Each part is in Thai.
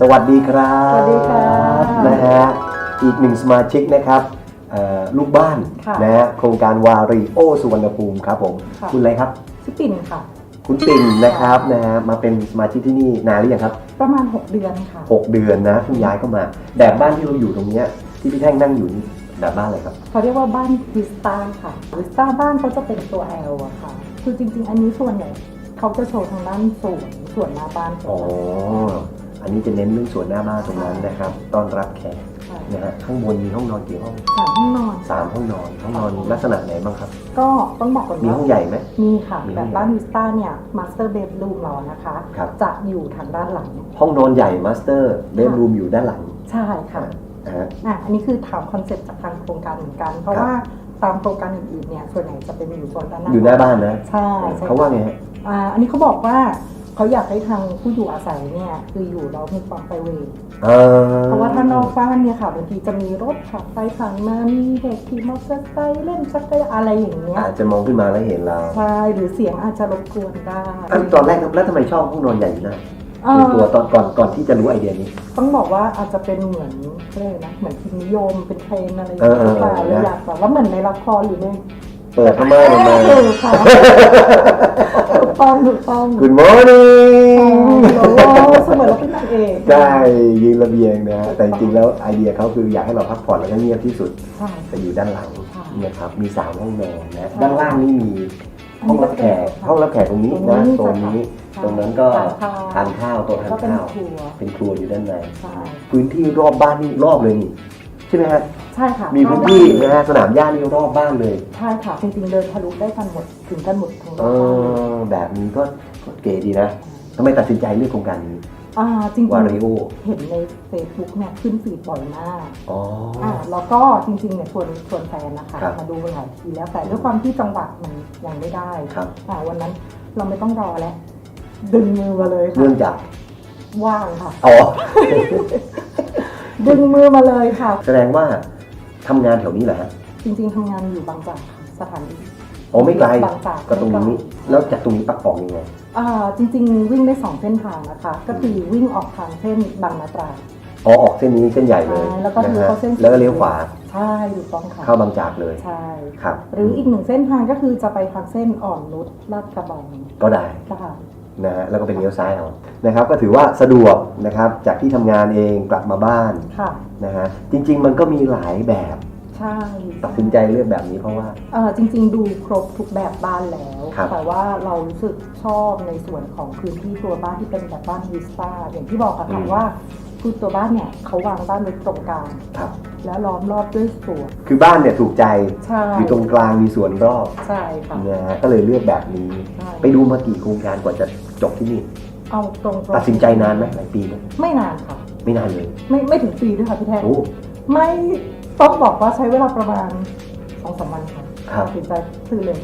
สวัสดีครับสวัสดีค่ะนะฮะอีกหนึ่งสมาชิกนะครับเอ่อลูกบ้านค่ะนะฮะโครงการวารีโอสุวรรณภูมิครับผมค่ะ คุณอะไรครับ ชื่อปิ่นค่ะ คุณปิ่นนะครับนะฮะมาเป็นสมาชิกที่นี่นานหรือยังครับ ประมาณ 6 เดือนค่ะ 6 เดือนนะเพิ่งย้ายเข้ามา แบบบ้านที่เราอยู่ตรงเนี้ยที่พี่แท่งนั่งอยู่นี่แบบบ้านอะไรครับ เขาเรียกว่าบ้านวิสตาค่ะวิสตาบ้านเขาจะเป็นตัว L อะค่ะ คือจริง ๆ อันนี้ส่วนใหญ่เขาจะโชว์ทางด้านสวนส่วนหน้าบ้านอ๋อ อันนี้จะเน้นเรื่องสวนหน้าบ้านตรงนั้นนะครับต้อนรับแขกค่ะนะฮะข้างบนมีห้องนอนกี่ห้องสามห้องนอน สามห้องนอนห้องนอนลักษณะไหนบ้างครับ ก็ต้องบอกก่อนมีว่าห้องใหญ่ไหม มีค่ะมีแบบบ้านวิสตาเนี่ยมาสเตอร์เบดรูมเรานะคะ ครับ จะอยู่ทางด้านหลัง ห้องนอนใหญ่มาสเตอร์เบดรูมอยู่ด้านหลังใช่ค่ะนะฮะ อะอันนี้คือถามคอนเซ็ปต์จากทางโครงการเหมือนกัน เพราะครับ ว่าตามโครงการอื่นๆเนี่ยส่วนใหญ่จะเป็นอยู่โซนด้านหน้าอยู่หน้าบ้านนะใช่ใช่เขาว่าไงฮะ อ่าอันนี้เขาบอกว่า เขาอยากให้ทางผู้อยู่อาศัยเนี่ยคืออยู่แล้วมีความไพรเวทเออเพราะว่าถ้านอกบ้านเนี่ยค่ะบางทีจะมีรถขับไปผ่านมามีเด็กขี่มอเตอร์ไซค์เล่นจักรยานอะไรอย่างเงี้ยอาจจะมองขึ้นมาแล้วเห็นเราใช่หรือเสียงอาจจะรบกวนได้อันตอนแรกครับแล้วทำไมชอบห้องนอนใหญ่อยู่นะเอ่คืออตัวตอนก่อนก่อนที่จะรู้ไอเดียนี้ ต้องบอกว่าอาจจะเป็นเหมือนเรียกอะไรนะเหมือนพิมพ์นิยมเป็นเทรนด์อะไรอย่างเออเงี้ยเออค่ะเออเลยอยากแบบว่าเหมือนในละครหรือในเปิดเข้ามาลงมาเออค่ะถูก ต้องถูกต้อง Good morning โอ้โหเสมือนเราเป็นนางเอกใช่ยืนระเบียงนะแต่จริงๆแล้วไอเดียเขาคืออยากให้เราพักผ่อนแล้วก็เงียบที่สุดใช่จะอยู่ด้านหลังค่ะนะครับมีสามห้องนอนนะใช่ด้านล่างนี่มีห้องรับแขกห้องรับแขกตรงนี้นะตรงนี้ตรงนั้นก็ทานข้าวโต๊ะทานก็เป็นข้าวครัวเป็นครัวอยู่ด้านในใช่ พื้นที่รอบบ้านนี่รอบเลยนี่ ใช่ไหมฮะใช่ค่ะมีพื้นที่นะฮะสนามหญ้านี่รอบบ้านเลยใช่ค่ะจริงๆเดินทะลุได้กันหมดถึงกันหมดทั้งเอบ้านเลย อแบบนี้ก็ก็เก๋ดีนะทำไมตัดสินใจเลือกโครงการนี้อ่าจริงวาริโอๆเห็นใน Facebook เนี่ยขึ้นฟีดบ่อยมากอ๋อ อ่าแล้วก็จริงๆเนี่ยชวนชวนแฟนนะคะ ครับมาดูกันหลายทีแล้วแต่ด้วยความที่จังหวัดมันยังไม่ได้ครับ อ่าวันนั้นเราไม่ต้องรอแล้ว ดึงมือมาเลยค่ะเนื่องจากว่างค่ะ อ๋อ ดึงมือมาเลยค่ะ แสดงว่าทำงานแถวนี้เหรอฮะจริงๆทำงานอยู่บางจากค่ะสถานีอ๋อไม่ไกลบางจากก็ตรงนี้ แล้วจากตรงนี้ปักป่องยังไง อ่าจริงๆ วิ่งได้สองเส้นทางนะคะ ก็คือวิ่งออกทางเส้นบางนาตราดอ๋อออกเส้นนี้เส้นใหญ่เลยใช่แล้วก็นะเลี้ยวฮะเข้าเส้น แล้วก็เลี้ยวขวาใช่ถูกต้องค่ะเข้าบางจากเลยใช่ ครับหรืออีกหนึ่งเส้นทางก็คือจะไปทางเส้นอ่อนนุชลาดกระบังก็ได้ นะคะ นะฮะแล้วก็เป็นเลี้ยวซ้ายเอานะครับ ก็ถือว่าสะดวกนะครับจากที่ทำงานเองกลับมาบ้านค่ะนะฮะจริง ๆ มันก็มีหลายแบบใช่ตัดสินใจเลือกแบบนี้เพราะว่า เออจริง ๆ ดูครบทุกแบบบ้านแล้ว ครับ แต่ว่าเรารู้สึกชอบในส่วนของพื้นที่ตัวบ้านที่เป็นแบบบ้านวิสตาอย่างที่บอกอะค่ะว่าคือตัวบ้านเนี่ยเขาวางบ้านไว้ตรงกลางครับแล้วล้อมรอบด้วยสวนคือบ้านเนี่ยถูกใจใช่อยู่ตรงกลางมีสวนรอบใช่ค่ะนะฮะก็เลยเลือกแบบนี้ ใช่ ไปดูมากี่โครงการกว่าจะ จบที่นี่ เอาตรงๆตัดสินใจนานไหมหลายปีไหมไม่นานค่ะ ไม่นานเลยไม่ไม่ถึงปีด้วยค่ะพี่แทนโอ้ ไม่ต้องบอกว่าใช้เวลาประมาณสองสามวันค่ะครับ ตัดสินใจซื้อเลย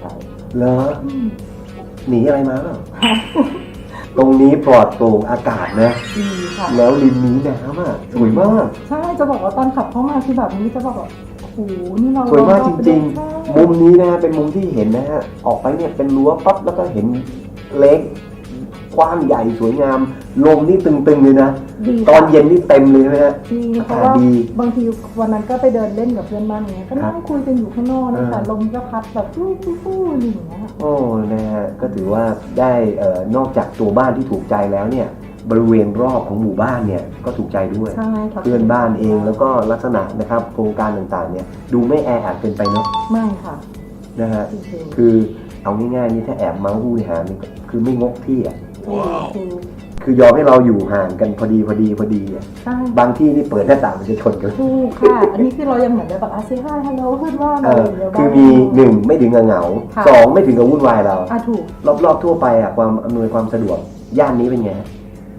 ใช่เหรออืมหนีอะไรมาเปล่าตรงนี้ปลอดโปร่งอากาศนะดีค่ะ แล้วริมนี้น้ำอะสวยมาก ใช่จะบอกว่าตอนขับเข้ามาคือแบบนี้จะบอกว่าโอ้โหนี่เราสวยมากจริงใช่ๆมุมนี้นะฮะเป็นมุมที่เห็นนะฮะออกไปเนี่ยเป็นรั้วปั๊บแล้วก็เห็นเล็กกว้างใหญ่สวยงาม ลมนี่ตึงๆเลยนะ ดีตอนค่ะเย็นนี่เต็มเลยนะฮะ จริงเพอาราะกาศว่าดีบางทีวันนั้นก็ไปเดินเล่นกับเพื่อนบ้านเนี้ยก็นั่งคุยกันอยู่ข้างนอกนะเอคะอลมก็พัดแบบฟู่ฟู่ฟู่อะไรอย่างเงี้ยโอ้นะฮะก็ถือว่าได้เอ่อนอกจากตัวบ้านที่ถูกใจแล้วเนี่ย บริเวณรอบของหมู่บ้านเนี่ยก็ถูกใจด้วย ใช่ค่ะเพื่อนบ้านเองแล้วก็ลักษณะนะครับโครงการต่างๆเนี่ยดูไม่แออัดเกินไปเนาะไม่ค่ะนะฮะจริงๆคือเอาง่ายๆนี่ถ้าแอบเมาส์ผู้บริหารนี่ก็คือไม่งกที่อะคือคือยอมให้เราอยู่ห่างกันพอดีพอดีพอดีอะใช่บางที่นี่เปิดหน้าต่างมันจะชนกันถูกค่ะ อันนี้คือเรายังเหมือนแบบอาเซียนฮัลโหลเพื่อนว่าเอเราอเดี๋ยวคือมีหนึ่งไม่ถึงกับเหงาค่ะ สองไม่ถึงกับวุ่นวายเรา อะถูกรอบๆทั่วไปอะความอำนวยความสะดวกย่านนี้เป็นไงฮะ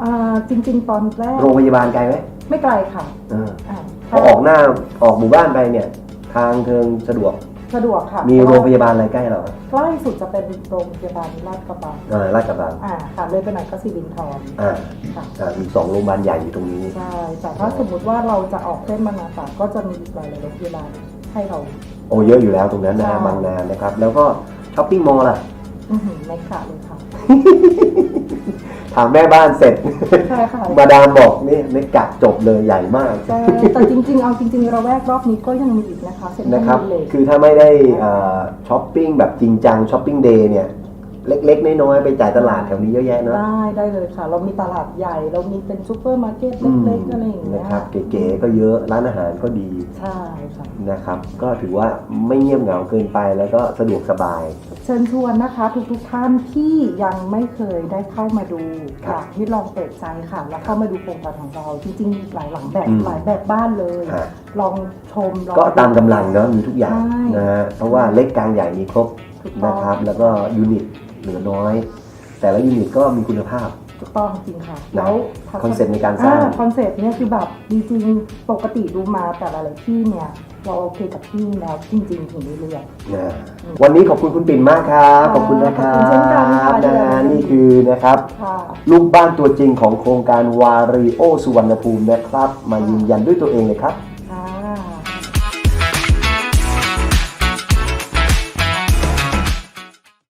อ่าจริง ๆ ตอนแรกโรงพยาบาลไกลไหมไม่ไกลค่ะเอออ่าพอออกหน้าออกหมู่บ้านไปเนี่ย ทางเทิงสะดวก สะดวกค่ะมีโรงพยาบาลอะไรใกล้เราอะใกล้สุดจะเป็นโรงพยาบาลลาดกระบังเออลาดกระบังอ่าค่ะเลยไปหน่อยก็สิรินทรอ่าค่ะ อ่ามีสองโรงพยาบาลใหญ่อยู่ตรงนี้ ใช่ แต่ถ้าสมมุติว่าเราจะออกเส้นบางนาตราดก็จะมีอีกหลายๆโรงพยาบาลให้เรา โอ้เยอะอยู่แล้วตรงนั้นนะฮะใช่ บางนานะครับ แล้วก็ช้อปปิ้งมอลล์ล่ะ อื้อหือไม่ขาดเลยค่ะ ทถามแม่บ้านเสร็จ ใช่ค่ะ มาดามบอกนี่ไม่กะจบเลยใหญ่มากใช่แต่จริงๆ เอาจริงๆ เราแวกรอบนี้ก็ยังมีอีกนะคะเซ็นทรันะครับลเลยคือถ้าไม่ได้เอ่อช้อปปิ้งแบบจริงจังช้อปปิ้งเดย์เนี่ย เล็กๆ น้อยๆ ไปจ่ายตลาดแถวนี้เยอะแยะเนอะได้ได้เลยค่ะ เรามีตลาดใหญ่ เรามีเป็นซูเปอร์มาร์เก็ตอืมเล็กๆอะไรอย่างเงี้ยนะครับ เก๋ๆก็เยอะร้านอาหารก็ดี ใช่ค่ะนะครับ ก็ถือว่าไม่เงียบเหงาเกินไปแล้วก็สะดวกสบาย เชิญชวนนะคะ ทุกๆท่านที่ยังไม่เคยได้เข้ามาดูคอรับยากให้ลองเปิดใจค่ะ แล้วเข้ามาดูโครงการของเราจริงๆมีหลายหลังแบบอืมหลายแบบบ้านเลยฮะลองชมลองก็ตามกำลังเนาะมีทุกอย่างใช่นะฮะเพราะว่าเล็กกลางใหญ่มีครบถูกต้องนะครับแล้วก็ยูนิต เหลือน้อย แต่ละยูนิตก็มีคุณภาพ ถูกต้องจริงค่ะนะแล้วคอนเซ็ปต์ในการสร้าง คอนเซ็ปต์เนี่ยคือแบบจริงๆปกติดูมาแต่ละหลายๆที่เนี่ย เราโอเคกับที่แล้วจริงๆ ถึงได้เลือกนะวันนี้ขอบคุณคุณปิ่นมากครับ ขอบคุณนะครัขอบคุณเช่นกันค่ะบนะฮะนี่คือนะครับ ค่ะ ลูกบ้านตัวจริงของโครงการวาริโอสุวรรณภูมินะครับ มายืนยันด้วยตัวเองเลยครับ